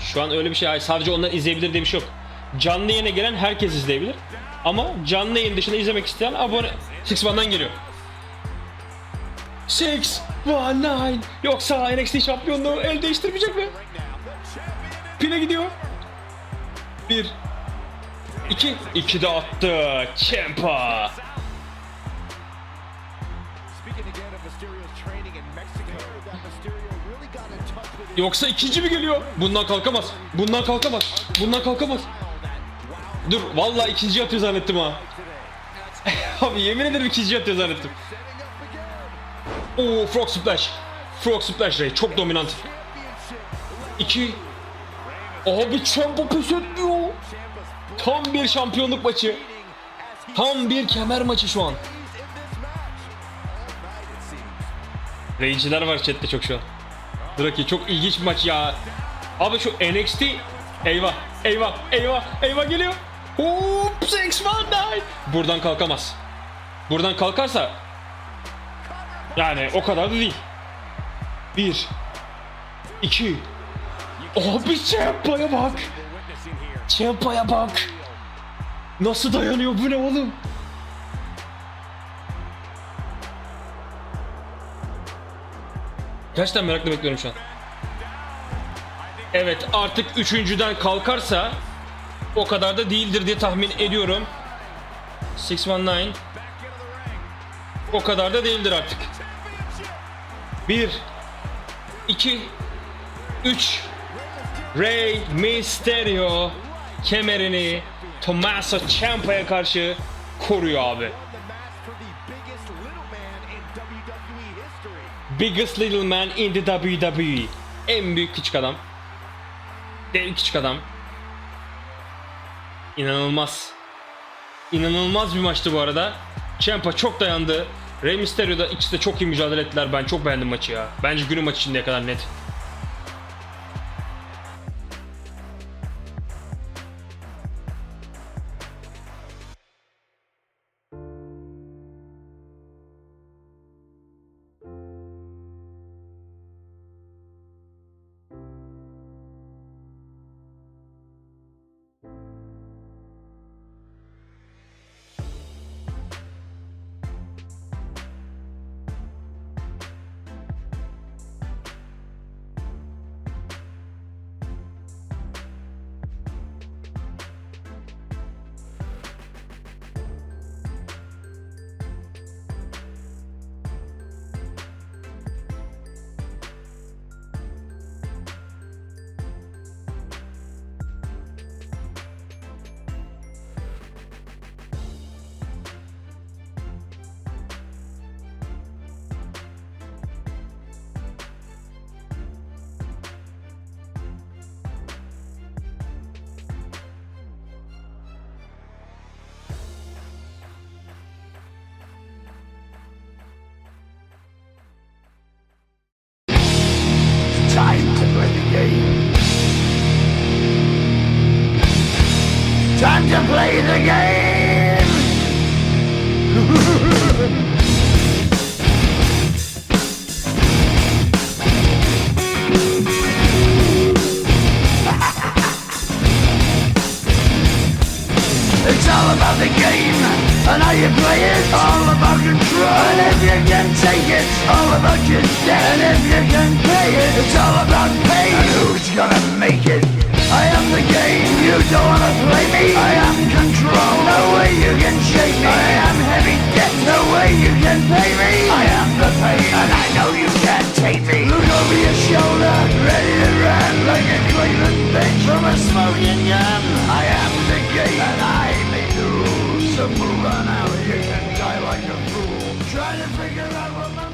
Şu an öyle bir şey sadece onlar izleyebilir diye bir şey yok. Canlı yayına gelen herkes izleyebilir. Ama canlı yayın dışında izlemek isteyen abone Six One'dan geliyor. Six One Nine Yoksa NXT şampiyonluğu el değiştirmeyecek mi? Pine gidiyor. Bir. iki, iki de attı. Ciampa. Yoksa ikinci mi geliyor? Bundan kalkamaz. Bundan kalkamaz. Bundan kalkamaz. Dur vallahi ikinci atıyor zannettim ha. Abi yemin ederim ikinci atıyor zannettim. Oo frog splash. Frog splash Ray çok dominant. İki. Abi Ciampa pes etmiyor. Tam bir şampiyonluk maçı. Tam bir kemer maçı şu an. Ray'ciler var chatte çok şu an. Draki çok ilginç bir maç ya. Abi şu NXT eyvah eyvah eyvah eyvah geliyor. Hop 619. Buradan kalkamaz. Buradan kalkarsa yani o kadar da değil. Bir. iki. Abi Ciampa'ya bak. Ciampa'ya bak. Nasıl dayanıyor bu ne oğlum? Gerçekten merakla bekliyorum şu an. Evet artık üçüncüden kalkarsa o kadar da değildir diye tahmin ediyorum. 619 o kadar da değildir artık. 1 2 3 Rey Mysterio kemerini Tommaso Ciampa'ya karşı koruyor abi. Biggest little man in the WWE. En büyük küçük adam. Dev küçük adam. İnanılmaz. İnanılmaz bir maçtı bu arada. Ciampa çok dayandı. Rey Mysterio da ikisi de çok iyi mücadele ettiler. Ben çok beğendim maçı ya. Bence günün maçı şimdiye kadar net. To play the game. It's all about the game and how you play it. All about control. And if you can take it, all about your debt. And if you can pay it, it's all about pay. And who's gonna make it? I am the game. You don't wanna play me. I am control. No way you can shake me. I am heavy debt. No way you can pay me. I am the pain, and I know you can't take me. Look over your shoulder, ready to run like a Cleveland bench from a smoking gun. I am the game, and I make the rules. So move on out. You can die like a fool. Try to figure out what